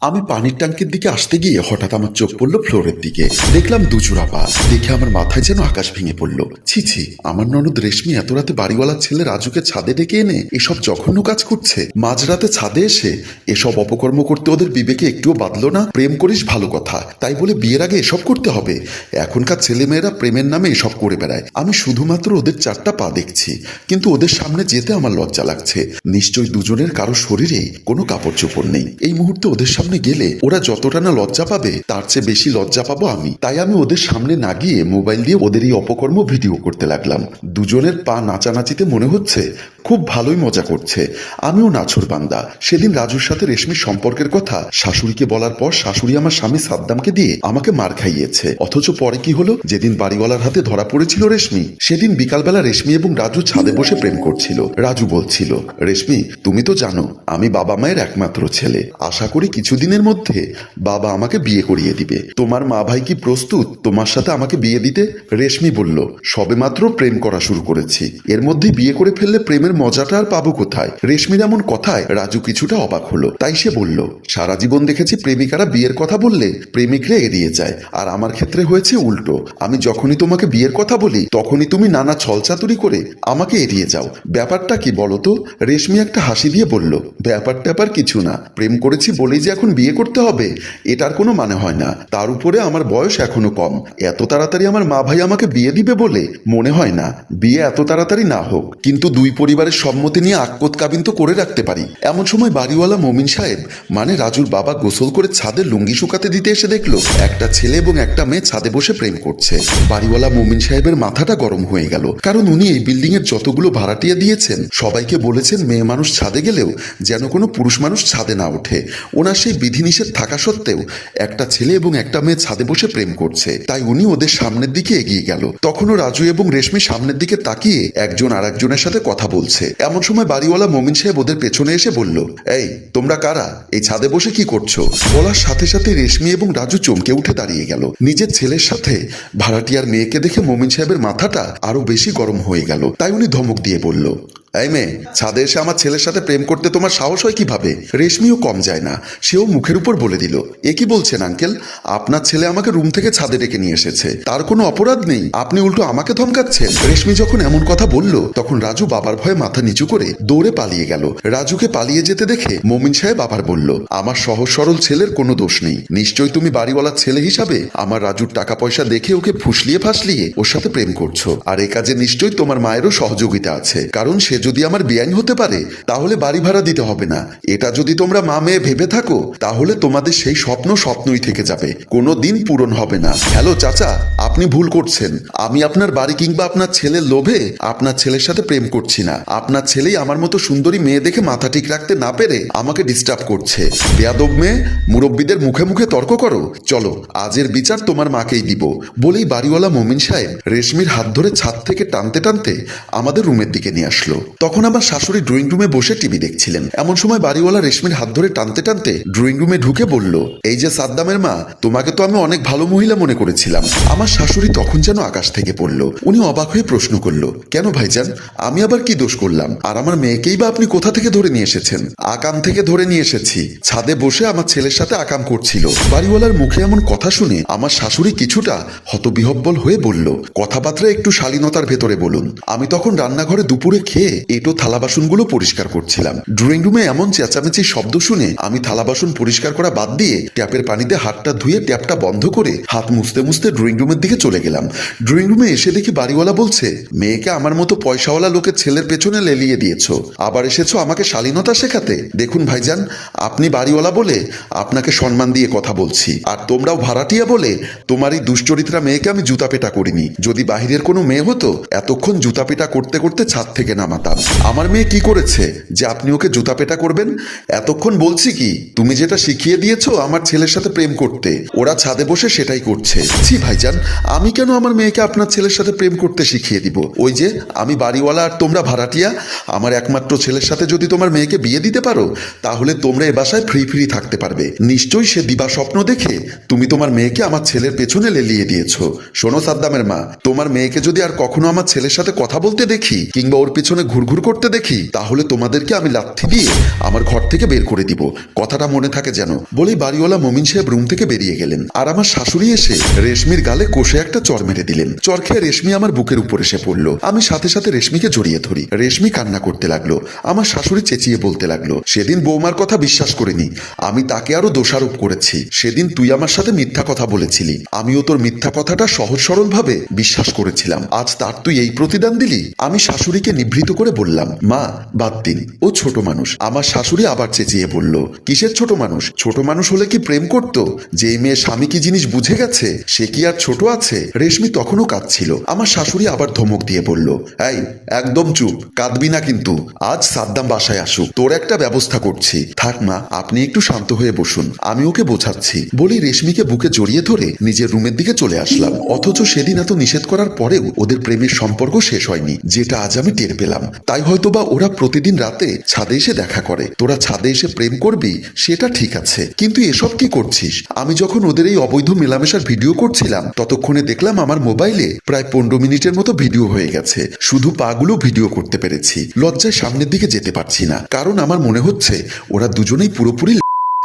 আমি পানির ট্যাঙ্কের দিকে আসতে গিয়ে হঠাৎ আমার চোখ পড়ল ফ্লোরের দিকে। দেখলাম দুচুরা পা দেখে আমার মাথায় যেন আকাশ ভেঙে পড়ল। ছি ছি, আমার ননদ রেশমি এত রাতে বাড়িওয়ালার ছেলে রাজুকে ছাদে ডেকে এনে এসব জঘন্য কাজ করছে। মাঝরাতে ছাদে এসে এসব অপকর্ম করতে ওদের বিবেকে একটুও বাদলো না। প্রেম করিস ভালো কথা। তাই বলে বিয়ের আগে এসব করতে হবে। এখনকার ছেলেমেয়েরা প্রেমের নামে এসব করে বেড়ায়। আমি শুধুমাত্র ওদের চারটা পা দেখছি। কিন্তু ওদের সামনে যেতে আমার লজ্জা লাগছে। নিশ্চয়ই দুজনের কারও শরীরে কোনো কাপড় চোপড় নেই। এই মুহূর্তে ওদের সামনে গেলে ওরা যতটা না লজ্জা পাবে, তার চেয়ে বেশি লজ্জা পাবো আমি। তাই আমি ওদের সামনে না গিয়ে মোবাইল দিয়ে ওদের এই অপকর্ম ভিডিও করতে লাগলাম। দুজনের পা নাচানাচিতে মনে হচ্ছে খুব ভালোই মজা করছে। আমিও নাছর বান্দা। সেদিন রাজুর সাথে রেশমির সম্পর্কের কথা। শাশুড়িকে বলার পর শাশুড়ি আমার স্বামী সাদ্দামকে দিয়ে আমাকে মার খাইয়েছে। অথচ পরে কি হলো? যেদিন বাড়িওয়ালার হাতে ধরা পড়েছিল রেশমি, সেদিন বিকালবেলা রেশমি এবং রাজু ছাদে বসে প্রেম করছিল। রাজু বলছিল, রেশমি, তুমি তো জানো, আমি বাবা মায়ের একমাত্র ছেলে। আশা করি কিছুদিনের মধ্যে বাবা আমাকে বিয়ে করিয়ে দিবে। তোমার মা ভাই কি প্রস্তুত? তোমার সাথে আমাকে বিয়ে দিতে? রেশমি বলল, সবেমাত্র প্রেম করা শুরু করেছি। এর মধ্যে বিয়ে করে ফেললে প্রেমের মজাটা আর পাবো কোথায়? রেশমির এমন কথায় রাজু কিছুটা অবাক হলো। তাই সে বলল, সারা জীবন দেখেছি প্রেমিকারা বিয়ের কথা বললে প্রেমিকরা এড়িয়ে যায়, আর আমার ক্ষেত্রে হয়েছে উল্টো। আমি যখনই তোমাকে বিয়ের কথা বলি, তখনই তুমি নানা ছলচাতুরি করে আমাকে এড়িয়ে যাও। ব্যাপারটা কি বলো তো? রেশমি একটা হাসি দিয়ে বলল, ব্যাপার ট্যাপার কিছু না। প্রেম করেছি বলেই যে এখন বিয়ে করতে হবে, এটার কোনো মানে হয় না। তার উপরে আমার বয়স এখনও কম। এত তাড়াতাড়ি আমার মা ভাই আমাকে বিয়ে দিবে বলে মনে হয় না। বিয়ে এত তাড়াতাড়ি না হোক। কিন্তু দুই পরিবারের সম্মতি নিয়ে আকপত কাবিন তো করে রাখতে পারি। এমন সময় বাড়িওয়ালা মমিন সাহেব মানে রাজুর বাবা, গোসল করে ছাদে লুঙ্গি শুকাতে দিতে এসে দেখল, একটা ছেলে এবং একটা মেয়ে ছাদে বসে প্রেম করছে। বাড়িওয়ালা মমিন সাহেবের মাথাটা গরম হয়ে গেল, কারণ উনি এই বিল্ডিং এর যতগুলো ভাড়াটিয়া দিয়েছেন, সবাইকে বলেছেন মেয়ে মানুষ ছাদে গেলেও যেন কোনো পুরুষ মানুষ ছাদে না ওঠে। ওনার সেই বিধিনিষেধ থাকা সত্ত্বেও একটা ছেলে এবং একটা মেয়ে ছাদে বসে প্রেম করছে। তাই উনি ওদের সামনের দিকে এগিয়ে গেল। তখনও রাজু এবং রেশমি সামনের দিকে তাকিয়ে একজন আর একজনের সাথে কথা বলছে। এমন সময় বাড়িওয়ালা মমিন সাহেব ওদের পেছনে এসে বলল, এই, তোমরা কারা? এই ছাদে বসে কি করছ? বলার সাথে সাথে রেশমি এবং রাজু চমকে উঠে দাঁড়িয়ে গেল। নিজের ছেলের সাথে ভাড়াটিয়ার মেয়েকে দেখে মমিন সাহেবের মাথাটা আরও বেশি গরম হয়ে গেল। তাই উনি ধমক দিয়ে বলল, এই মেয়ে, ছাদে এসে আমার ছেলের সাথে প্রেম করতে তোমার সাহস হয় কীভাবে? রেশমিও কম যায় না। সেও মুখের উপর বলে দিল, এ কি বলছেন আঙ্কেল? আপনার ছেলে আমাকে রুম থেকে ছাদে ডেকে নিয়ে এসেছে। তার কোনো অপরাধ নেই। আপনি উল্টো আমাকে ধমকাচ্ছেন? রেশমি যখন এমন কথা বলল, তখন রাজু বাবার ভয়ে মাথা নিচু করে দৌড়ে পালিয়ে গেল। রাজুকে পালিয়ে যেতে দেখে মমিন সাহেব আবার বলল, আমার সহজ সরল ছেলের কোনো দোষ নেই। নিশ্চয়ই তুমি বাড়িওয়ালার ছেলে হিসাবে আমার রাজুর টাকা পয়সা দেখে ওকে ফুসলিয়ে ফাসলিয়ে ওর সাথে প্রেম করছ। আর এ কাজে নিশ্চয়ই তোমার মায়েরও সহযোগিতা আছে। কারণ সে যদি আমার বেআইন হতে পারে, তাহলে বাড়ি ভাড়া দিতে হবে না। এটা যদি তোমরা মা মেয়ে ভেবে থাকো, তাহলে তোমাদের সেই স্বপ্ন স্বপ্নই থেকে যাবে। কোনো দিন পূরণ হবে না। হ্যালো, চাচা, আপনি ভুল করছেন। আমি আপনার বাড়ি কিংবা আপনার ছেলের লোভে আপনার ছেলের সাথে প্রেম করছি না। আপনার ছেলেই আমার মতো সুন্দরী মেয়ে দেখে মাথা ঠিক রাখতে না পেরে আমাকে ডিস্টার্ব করছে। বেয়াদব মেয়ে, মুরব্বীদের মুখে মুখে তর্ক করো। চলো, আজের বিচার তোমার মাকেই দিব। বলেই বাড়িওয়ালা মমিন সাহেব রেশমির হাত ধরে ছাদ থেকে টানতে টানতে আমাদের রুমের দিকে নিয়ে আসলো। তখন আমার শাশুড়ি ড্রয়িং রুমে বসে টিভি দেখছিলেন। এমন সময় বাড়িওয়ালা রেশমির হাত ধরে টানতে টানতে ড্রয়িং রুমে ঢুকে বলল, এই যে সাদ্দামের মা, তোমাকে তো আমি অনেক ভালো মহিলা মনে করেছিলাম। আমার শাশুড়ি তখন যেন আকাশ থেকে পড়ল। উনি অবাক হয়ে প্রশ্ন করল, কেন ভাইজান? আমি আবার কি দোষ করলাম। আর আমার মেয়েকেই বা আপনি কোথা থেকে ধরে নিয়ে এসেছেন? আকাম থেকে ধরে নিয়ে এসেছি। ছাদে বসে আমার ছেলের সাথে আকাম করছিল। বাড়িওয়ালার মুখে এমন কথা শুনে আমার শাশুড়ি কিছুটা হতবিহব্বল হয়ে বলল, কথাবার্তা একটু শালীনতার ভেতরে বলুন। আমি তখন রান্নাঘরে দুপুরে খেয়ে এটো থালা বাসনগুলো পরিষ্কার করছিলাম। ড্রয়িং রুমে এমন চেঁচামেচি শব্দ শুনে আমি থালা বাসন পরিষ্কার করা বাদ দিয়ে ট্যাপের পানিতে হাতটা ধুয়ে ট্যাপটা বন্ধ করে হাত মুছতে মুছতে ড্রয়িং রুমের দিকে চলে গেলাম। ড্রয়িং রুমে এসে দেখি বাড়িওয়ালা বলছে, মেয়েকে আমার মতো পয়সাওয়ালা লোকের ছেলের পেছনে লেলিয়ে দিয়েছ। আবার এসেছ আমাকে শালীনতা শেখাতে। দেখুন ভাইজান, আপনি বাড়িওয়ালা বলে আপনাকে সম্মান দিয়ে কথা বলছি। আর তোমরাও ভাড়াটিয়া বলে তোমার এই দুশ্চরিত্রা মেয়েকে আমি জুতা পেটা করিনি। যদি বাহিরের কোনো মেয়ে হতো, এতক্ষণ জুতা পেটা করতে করতে ছাদ থেকে নামাতাম। আমার মেয়ে কি করেছে যে আপনি ওকে জুতা পেটা করবেন? এতক্ষণ বলছি কি, তুমি যেটা শিখিয়ে দিয়েছ আমার ছেলের সাথে প্রেম করতে। ওরা ছাদে বসে সেটাই করছে। ছি ভাইজান, আমি কেন আমার মেয়েকে আপনার ছেলের সাথে প্রেম করতে শিখিয়ে দিব? ওই যে, আমি বাড়িওয়ালা আর তোমরা ভাড়াটিয়া তাকিয়া আমার একমাত্র ছেলের সাথে যদি তোমার মেয়েকে বিয়ে দিতে পারো, তাহলে তোমরা এ বাসায় ফ্রি ফ্রি থাকতে পারবে। নিশ্চয়ই সে দিবা স্বপ্ন দেখে তুমি তোমার মেয়েকে আমার ছেলের পেছনে লেলিয়ে দিয়েছ। শোনো সাদ্দামের মা, তোমার মেয়েকে যদি আর কখনো আমার ছেলের সাথে কথা বলতে দেখি, কিংবা ওর পিছনে ঘুরঘুর করতে দেখি, তাহলে তোমাদেরকে আমি লাথি দিয়ে আমার ঘর থেকে বের করে দিব। কথাটা মনে থাকে যেন বলেই বাড়িওয়ালা মমিন সাহেব রুম থেকে বেরিয়ে গেলেন। আর আমার শাশুড়ি এসে রেশমির গালে কষে একটা চর মেরে দিলেন। চর খেয়ে রেশমি আমার বুকের উপর এসে পড়ল। আমি সাথে সাথে রেশমিকে জড়িয়ে ধরি। রেশমি কান্না করতে লাগল। আমার শাশুড়ি চেঁচিয়ে বলতে লাগল, সেদিন বৌমার কথা বিশ্বাস করিনি, আমি তাকে আরও দোষারোপ করেছি। সেদিন তুই আমার সাথে মিথ্যা কথা বলেছিলি, আমিও তোর মিথ্যা কথাটা সহজ সরল ভাবে বিশ্বাস করেছিলাম। আজ তার তুই এই প্রতিদান দিলি? আমি শাশুড়িকে নিভৃত করে বললাম, মা, বাদ দিন, ও ছোট মানুষ। আমার শাশুড়ি আবার চেঁচিয়ে বলল, কিসের ছোট মানুষ? ছোট মানুষ হলে কি প্রেম করত? যে মেয়ে স্বামী কি জিনিস বুঝে গেছে, সে কি আর ছোট আছে? রেশমি তখনও কাঁদছিল। আমার শাশুড়ি আবার ধমক দিয়ে বলল, এই, একদম চুপ। কাঁদবি না কিন্তু। আজ সাদ্দাম বাসায় আসুক। তোর একটা ব্যবস্থা করছি। থাক মা, আপনি একটু শান্ত হয়ে বসুন। আমি ওকে বোঝাচ্ছি। বলেই রেশমিকে বুকে জড়িয়ে ধরে নিজের রুমের দিকে চলে আসলাম। অথচ সেদিন এত নিষেধ করার পরেও ওদের প্রেমের সম্পর্ক শেষ হয়নি, যেটা আজ আমি টের পেলাম। তাই হয়তোবা ওরা প্রতিদিন রাতে ছাদে এসে দেখা করে। তোরা ছাদে এসে প্রেম করবি, সেটা ঠিক আছে। কিন্তু এসব কি করছিস? আমি যখন ওদের এই অবৈধ মেলামেশার ভিডিও করছিলাম, ততক্ষণে দেখলাম আমার মোবাইলে প্রায় পনেরো মিনিটের মতো ভিডিও হয়ে গেছে। শুধু পাগুলো ভিডিও করতে পেরেছি। লজ্জায় সামনের দিকে যেতে পারছি না। কারণ আমার মনে হচ্ছে, ওরা দুজনেই পুরোপুরি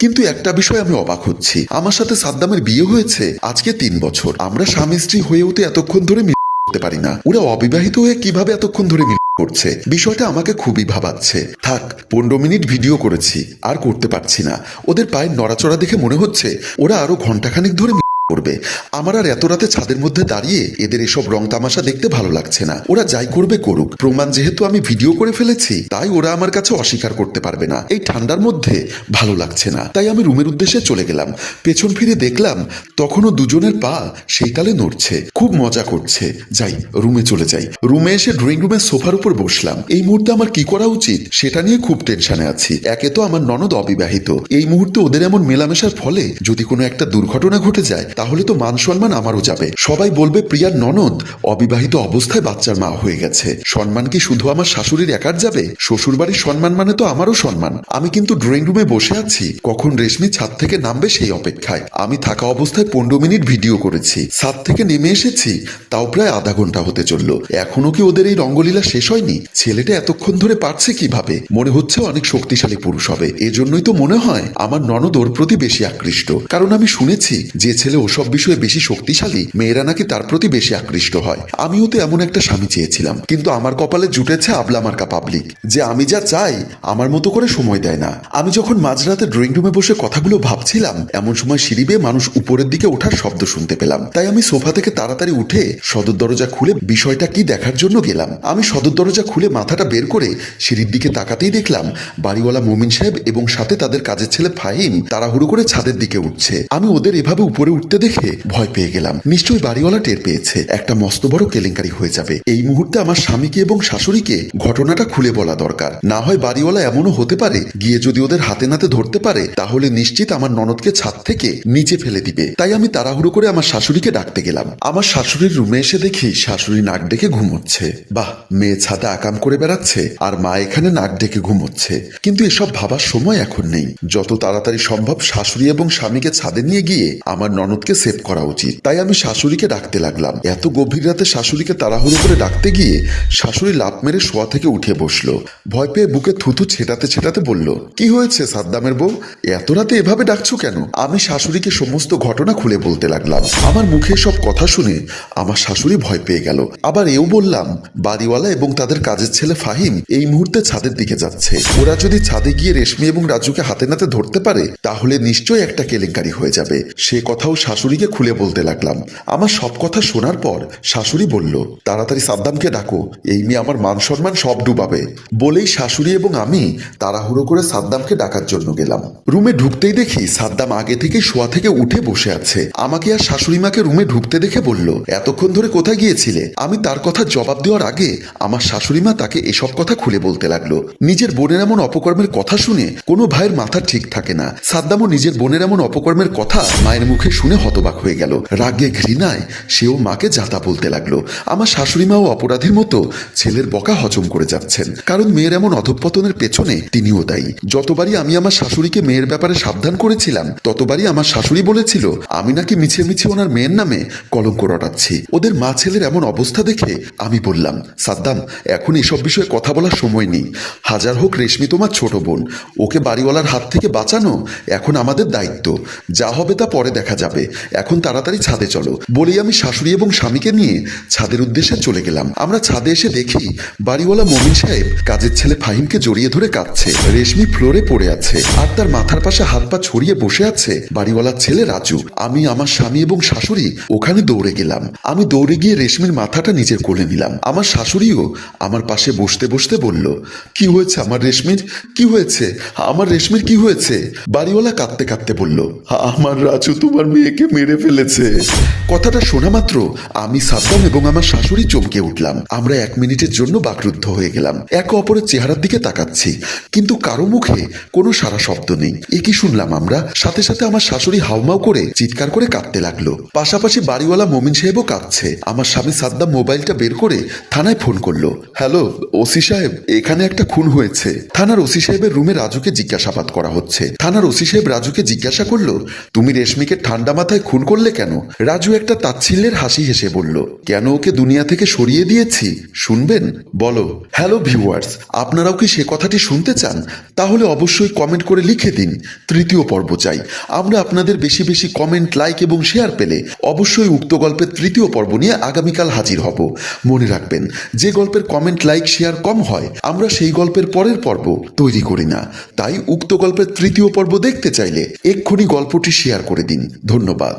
কিন্তু একটা বিষয় আমি অবাক হচ্ছি। আমার সাথে সাদ্দামের বিয়ে হয়েছে আজকে তিন বছর। আমরা স্বামী স্ত্রী হয়েও তো এতক্ষণ ধরে মিল করতে পারি না। ওরা অবিবাহিত হয়ে কীভাবে এতক্ষণ ধরে মিল করছে? বিষয়টা আমাকে খুবই ভাবাচ্ছে। থাক, পনেরো মিনিট ভিডিও করেছি, আর করতে পারছি না। ওদের পায়ের নড়াচড়া দেখে মনে হচ্ছে, ওরা আরও ঘন্টাখানিক ধরে মিল করবে। আমার আর এত রাতে ছাদের মধ্যে দাঁড়িয়ে এদের এসব রং তামাশা দেখতে ভালো লাগছে না। ওরা যাই করবে করুক। প্রমাণ যেহেতু আমি ভিডিও করে ফেলেছি, তাই ওরা আমার কাছে অস্বীকার করতে পারবে না। এই ঠান্ডার মধ্যে ভালো লাগছে না। তাই আমি রুমের উদ্দেশ্যে চলে গেলাম। পেছন ফিরে দেখলাম, তখনও দুজনের পা সেই তালে নড়ছে। খুব মজা করছে। যাই, রুমে চলে যাই। রুমে এসে ড্রয়িং রুমের সোফার উপর বসলাম। এই মুহূর্তে আমার কি করা উচিত সেটা নিয়ে খুব টেনশনে আছি। একে তো আমার ননদ অবিবাহিত। এই মুহূর্তে ওদের এমন মেলামেশার ফলে যদি কোনো একটা দুর্ঘটনা ঘটে যায় তাহলে তো মান সম্মান আমারও যাবে। সবাই বলবে, প্রিয়ার ননদ, অবিবাহিত অবস্থায় বাচ্চার মা হয়ে গেছে। সম্মান কি শুধু আমার শাশুড়ির একার যাবে? শ্বশুর বাড়ির সম্মান মানে তো আমারও সম্মান। আমি কিন্তু ড্রয়িং রুমে বসে আছি। কখন রেশমি ছাদ থেকে নামবে সেই অপেক্ষায়। আমি থাকা অবস্থায় পনেরো মিনিট ভিডিও করেছি। ছাদ থেকে নেমে এসেছি, তাও প্রায় আধা ঘণ্টা হতে চলল। এখনও কি ওদের এই রঙ্গলীলা শেষ হয়নি? ছেলেটা এতক্ষণ ধরে পারছে কীভাবে? মনে হচ্ছে অনেক শক্তিশালী পুরুষ হবে। এজন্যই তো মনে হয় আমার ননদ ওর প্রতি বেশি আকৃষ্ট। কারণ আমি শুনেছি, যে ছেলে ওসব বিষয়ে বেশি শক্তিশালী, মেয়েরা নাকি তার প্রতি বেশি আকৃষ্ট হয়। আমিও তো এমন একটা স্বামী চেয়েছিলাম। কিন্তু আমার কপালে জুটেছে আবলা মার্কা পাবলিক যে আমি যা চাই, আমার মতো করে সময় দেয় না। আমি যখন মাঝরাতে ড্রয়িং রুমে বসে কথাগুলো ভাবছিলাম, এমন সময় সিঁড়ি বেয়ে মানুষ উপরের দিকে ওঠার শব্দ শুনতে পেলাম। তাই আমি সোফা থেকে তাড়াতাড়ি উঠে সদর দরজা খুলে বিষয়টা কি দেখার জন্য গেলাম। আমি সদর দরজা খুলে মাথাটা বের করে সিঁড়ির দিকে তাকাতেই দেখলাম, বাড়িওয়ালা মোমিন সাহেব এবং সাথে তাদের কাজের ছেলে ফাহিম তাড়াহুড়ো করে ছাদের দিকে উঠছে। আমি ওদের এভাবে উপরে উঠতে দেখে ভয় পেয়ে গেলাম। নিশ্চয়ই বাড়িওয়ালা টের পেয়েছে। একটা মস্ত বড় কেলেঙ্কারি হয়ে যাবে। এই মুহূর্তে আমার স্বামীকে এবং শাশুড়িকে ঘটনাটা খুলে বলা দরকার। না হয় বাড়িওয়ালা এমনও হতে পারে, গিয়ে যদি ওদের হাতে নাতে ধরতে পারে, তাহলে নিশ্চিত আমার ননদকে ছাদ থেকে নিচে ফেলে দিবে। তাই আমি তাড়াহুড়ো করে আমার শাশুড়িকে ডাকতে গেলাম। আমার শাশুড়ির রুমে এসে দেখি শাশুড়ি নাক ডেকে ঘুমোচ্ছে। বাহ, মেয়ে ছাদে আকাম করে বেড়াচ্ছে আর মা এখানে নাক ডেকে ঘুমোচ্ছে। কিন্তু এসব ভাবার সময় এখন নেই। যত তাড়াতাড়ি সম্ভব শাশুড়ি এবং স্বামীকে ছাদে নিয়ে গিয়ে আমার ননদকে সেভ করা উচিত। তাই আমি শাশুড়িকে ডাকতে লাগলাম। এত গভীর রাতে শাশুড়িকে তাড়াহুড়ো করে ডাকতে গিয়ে শাশুড়ি লাভ মেরে শোয়া থেকে উঠে বসল। ভয় পেয়ে বুকে থুতু ছেটাতে ছেটাতে বলল, কি হয়েছে সাদ্দামের বউ? এত রাতে এভাবে ডাকছো কেন? আমি শাশুড়িকে সমস্ত ঘটনা খুলে বলতে লাগলাম। আমার মুখে সব কথা শুনে আমার শাশুড়ি ভয় পেয়ে গেল। আবার এও বললাম, বাড়িওয়ালা এবং তাদের কাজের ছেলে ফাহিম এই মুহূর্তে ছাদের দিকে যাচ্ছে। ওরা যদি ছাদে গিয়ে রেশমি এবং রাজুকে হাতে নাতে ধরতে পারে, তাহলে নিশ্চয়ই একটা কেলেঙ্কারি হয়ে যাবে। সে কথাও শাশুড়িকে খুলে বলতে লাগলাম। আমার সব কথা শোনার পর শাশুড়ি বলল, তাড়াতাড়ি সাদ্দামকে ডাকো, এই মেয়ে আমার মান সম্মান সব ডুবাবে। বলেই শাশুড়ি এবং আমি তাড়াহুড়ো করে সাদ্দামকে ডাকার জন্য গেলাম। রুমে ঢুকতেই দেখি সাদ্দাম আগে থেকে শোয়া থেকে উঠে বসে আছে। আমাকে আর শাশুড়ি মাকে রুমে ঢুকতে দেখে বলল, এতক্ষণ ধরে কোথায় গিয়েছিলে? আমি তার কথা জবাব দেওয়ার আগে আমার শাশুড়ি মা তাকে এসব কথা খুলে বলতে লাগল। নিজের বোনের এমন অপকর্মের কথা শুনে কোনো ভাইয়ের মাথা ঠিক থাকে না। সাদ্দামও নিজের বোনের এমন অপকর্মের কথা মায়ের মুখে শুনে হতবাক হয়ে গেল। রাগে ঘৃণায় সেও মাকে যাতা বলতে লাগল। আমার শাশুড়ি মাও অপরাধীর মতো ছেলের বকা হজম করে যাচ্ছেন। কারণ মেয়ের এমন অধঃপতনের পেছনে তিনিও দায়ী। যতবারই আমি আমার শাশুড়িকে মেয়ের ব্যাপারে সাবধান করেছিলাম, ততবারই আমার শাশুড়ি বলেছিল, আমি নাকি মিছে মিছে ওনার মেয়ের নামে কলঙ্ক রটাচ্ছি। ওদের মা ছেলের এমন অবস্থা দেখে আমি বললাম, সাদ্দাম, এখন এসব বিষয়ে কথা বলার সময় নেই। হাজার হোক রেশমি তোমার ছোট বোন। ওকে বাড়িওয়ালার হাত থেকে বাঁচানো এখন আমাদের দায়িত্ব। যা হবে তা পরে দেখা যাবে। এখন তাড়াতাড়ি ছাদে চলো। বলেই আমি শাশুড়ি এবং স্বামীকে নিয়ে ছাদের উদ্দেশ্যে চলে গেলাম। আমরা ছাদে এসে দেখি বাড়িওয়ালা মমিন সাহেব কাজের ছেলে ফাহিমকে জড়িয়ে ধরে কাঁদছে। রেশমি ফ্লোরে পড়ে আছে আর তার মাথার পাশে হাত পা ছড়িয়ে বসে আছে বাড়িওয়ালার ছেলে রাজু। আমি, আমার স্বামী এবং শাশুড়ি ওখানে দৌড়ে গেলাম। আমি দৌড়ে গিয়ে রেশমির মাথাটা নিজের কোলে নিলাম। আমার শাশুড়িও আমার পাশে বসতে বসতে বলল, কি হয়েছে আমার রেশমির? কি হয়েছে? আমার রেশমির কি হয়েছে? বাড়িওয়ালা কাঁদতে কাঁদতে বলল আমার রাজু, তোমার মেয়েকে মেরে ফেলেছে। কথাটা শোনা মাত্র আমি সাদ্দাম এবং আমার শাশুড়ি চমকে উঠলাম। আমরা এক মিনিটের জন্য বাকরুদ্ধ হয়ে গেলাম। একে অপরের চেহারার দিকে তাকাচ্ছি। কিন্তু কারও মুখে কোনো সারা শব্দ নেই। এ কি শুনলাম আমরা। সাথে সাথে আমার শাশুড়ি হাউমাউ করে চিৎকার করে কাঁদতে লাগল। পাশাপাশি বাড়িওয়ালা মমিন সাহেবও কাঁদছে। আমার স্বামী সাদ্দাম মোবাইলটা বের করে থানায় ফোন করল। হ্যালো, ওসি সাহেব, এখানে একটা খুন হয়েছে। থানার ওসি সাহেবের রুমে রাজুকে জিজ্ঞাসাবাদ করা হচ্ছে। থানার ওসি সাহেব রাজুকে জিজ্ঞাসা করল, তুমি রেশমিকে ঠান্ডা খুন করলে কেন? রাজু একটা তাচ্ছিল্যের হাসি হেসে বলল, কেন ওকে দুনিয়া থেকে সরিয়ে দিয়েছি? শুনবেন? বলো। হ্যালো ভিউয়ার্স আপনারাও কি সে কথাটি শুনতে চান? তাহলে অবশ্যই কমেন্ট করে লিখে দিন। তৃতীয় পর্ব চাই। আমরা আপনাদের বেশি বেশি কমেন্ট লাইক এবং শেয়ার পেলে অবশ্যই উক্ত গল্পের তৃতীয় পর্ব নিয়ে আগামীকাল হাজির হব। মনে রাখবেন, যে গল্পের কমেন্ট লাইক শেয়ার কম হয়, আমরা সেই গল্পের পরের পর্ব তৈরি করি না। তাই উক্ত গল্পের তৃতীয় পর্ব দেখতে চাইলে এক্ষুনি গল্পটি শেয়ার করে দিন। ধন্যবাদ। about